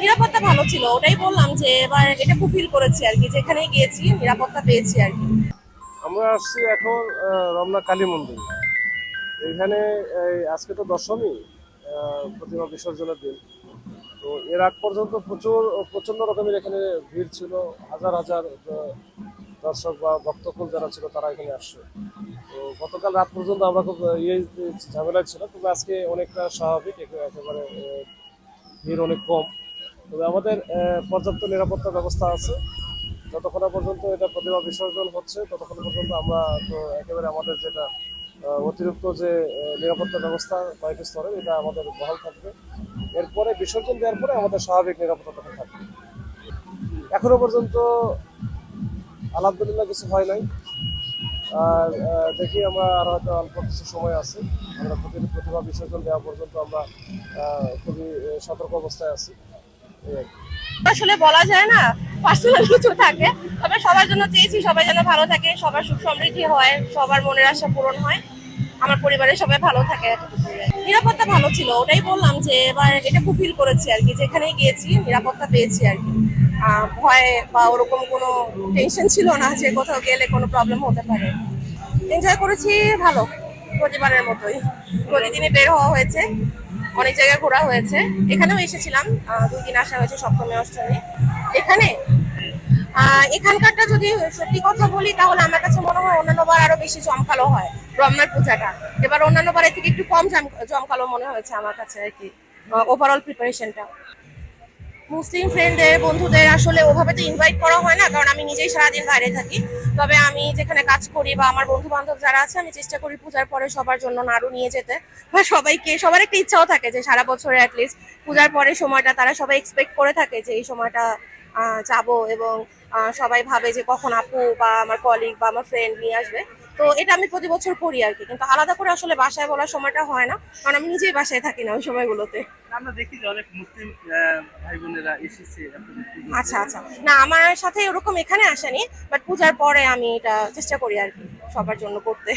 নিরাপত্তা ভালো ছিল, ওটাই বললাম যে এবার এটা ফুলফিল করেছি আর কি যেখানে গিয়েছি নিরাপত্তা পেয়েছি আর কি। আমরা আসছি এখন রমনা কালী মন্দির। এখানে আজকে তো দশমী প্রতিমা বিসর্জনের দিন। তো এর আগ পর্যন্ত প্রচুর প্রচণ্ড রকমের এখানে ভিড় ছিল। হাজার হাজার দর্শক বা ভক্তকুল যারা ছিল, তারা এখানে আসছে। তো গতকাল রাত পর্যন্ত আমরা খুব ইয়ে ঝামেলায় ছিল তবে আজকে অনেকটা স্বাভাবিক, একে- একেবারে ভিড় অনেক কম। তবে আমাদের পর্যাপ্ত নিরাপত্তা ব্যবস্থা আছে। যতক্ষণ পর্যন্ত এটা প্রতিমা বিসর্জন হচ্ছে, ততক্ষণ পর্যন্ত আমরা তো একেবারে আমাদের যেটা অতিরিক্ত যে নিরাপত্তা ব্যবস্থা কয়েক স্তরের এটা আমাদের বহাল থাকবে। এরপরে বিসর্জন দেওয়ার পরে আমাদের স্বাভাবিক নিরাপত্তা তখন থাকবে। এখনও পর্যন্ত আলহামদুলিল্লাহ কিছু হয় নাই। আর দেখি আমরা আর হয়তো অল্প কিছু সময় আছে। আমরা প্রতি- প্রতিমা বিসর্জন দেওয়া পর্যন্ত আমরা খুবই সতর্ক অবস্থায় আছি। আসলে বলা যায় না পার্সোনাল কিছু থাকে, তবে সবার জন্য চেয়েছি সবাই যেন ভালো থাকে, সবার সুখ সমৃদ্ধি হয়, সবার মনের আশা পূরণ হয়। আমার পরিবারের সবাই ভালো থাকে। নিরাপত্তা ভালো ছিল, ওটাই বললাম যে এবার এটা ফুলফিল করেছি আর কি, যেখানেই গিয়েছি নিরাপত্তা পেয়েছি আর কি। ভয় বা ওরকম কোনো টেনশন ছিল না যে কোথাও গেলে কোনো প্রবলেম হতে পারে। এনজয় করেছি, ভালো প্রতিবারের মতোই। প্রতিদিনই বের হওয়া হয়েছে। অনেক জায়গায় ঘোরা হয়েছে। এখানেও এসেছিলাম দুই দিন আসা হয়েছে সপ্তমী, অষ্টমী। এখানে এখানকারটা যদি সত্যি কথা বলি, তাহলে আমার কাছে মনে হয় অন্যান্য বার আরও বেশি জমকালো হয়, ব্রহ্মার পূজাটা। এবার অন্যান্য বারের থেকে একটু কম জম- জমকালো মনে হয়েছে আমার কাছে আর কি ওভারঅল প্রিপারেশনটা মুসলিম ফ্রেন্ডদের বন্ধুদের আসলে ওভাবে তো ইনভাইট করা হয় না, কারণ আমি নিজেই সারাদিন বাইরে থাকি। তবে আমি যেখানে কাজ করি বা আমার বন্ধু বান্ধব যারা আছে, আমি চেষ্টা করি পূজার পরে সবার জন্য নাড়ু নিয়ে যেতে। বা সবাইকে, সবার একটা ইচ্ছাও থাকে যে সারা বছরে অ্যাটলিস্ট পূজার পরে সময়টা তারা সবাই এক্সপেক্ট করে থাকে যে এই সময়টা যাব এবং সবাই ভাবে যে কখন আপু বা আমার কলিগ বা আমার ফ্রেন্ড নিয়ে আসবে। তো এটা আমি প্রতি বছর করি আর কি কিন্তু আলাদা করে আসলে বাসায় বলার সময়টা হয় না কারণ আমি নিজেই বাসায় থাকি না ওই সময়গুলোতে। আমরা দেখি যে অনেক মুসলিম ভাই বোনেরা এসেছে আচ্ছা আচ্ছা। না আমার সাথে ওরকম এখানে আসেনি বাট পূজার পরে আমি এটা চেষ্টা করি আর কি সবার জন্য করতে।